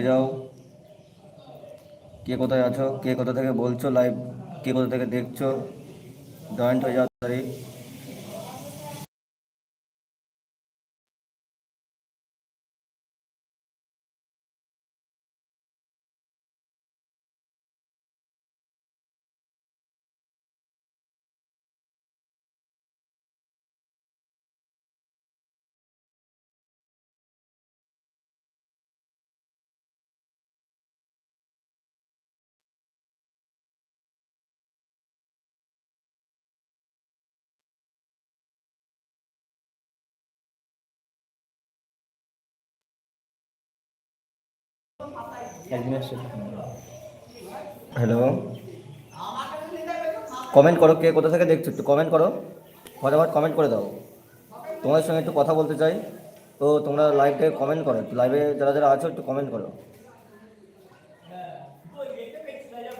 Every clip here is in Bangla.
ঢুকে যাও। কে কোথায় আছো? কে কোথা থেকে বলছো লাইভ কে কোথা থেকে দেখছ? জয়েন্ট হয়ে যাও তাড়াতাড়ি। হ্যালো কমেন্ট করো কে, কোথা থেকে দেখছ একটু কমেন্ট করো। ফটাফট কমেন্ট করে দাও। তোমাদের সঙ্গে একটু কথা বলতে চাই। তো তোমরা লাইভে কমেন্ট করো, একটু লাইভে যারা যারা আছো একটু কমেন্ট করো।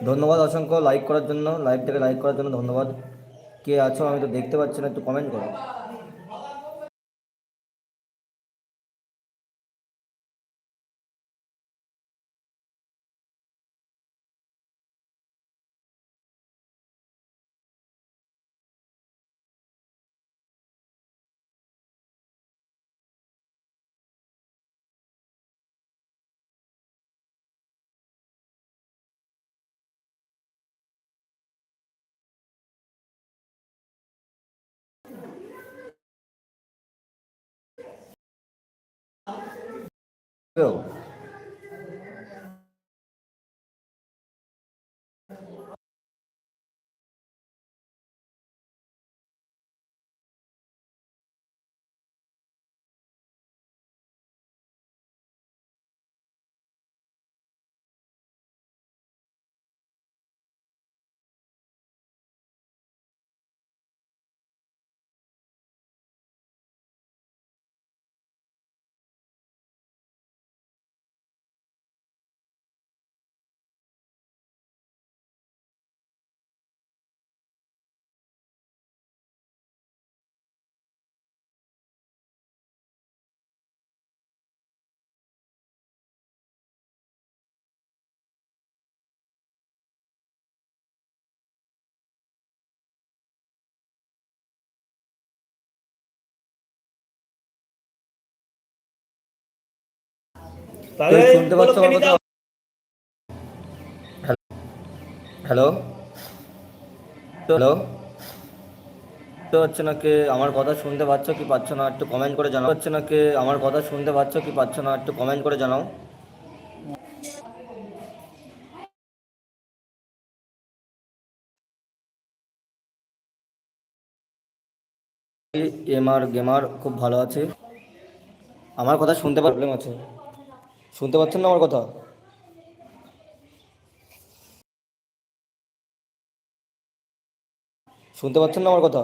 ধন্যবাদ অসংখ্য লাইক করার জন্য লাইভ থেকে লাইক করার জন্য ধন্যবাদ। কে আছো আমি তো দেখতে পাচ্ছি না, একটু কমেন্ট করো। Bill. শুনতে পাচ্ছ আমার বলো, কথা? হ্যালো? হ্যালো? তো হচ্ছে না কে আমার কথা? শুনতে পাচ্ছ কি পাচ্ছ না? একটু কমেন্ট করে জানাও। হচ্ছে না কে আমার কথা? শুনতে পাচ্ছ কি পাচ্ছ না? একটু কমেন্ট করে জানাও। এমআর গেমার খুব ভালো আছে। আমার কথা শুনতে প্রবলেম আছে। শুনতে পাচ্ছেন না আমার কথা? শুনতে পাচ্ছেন না আমার কথা?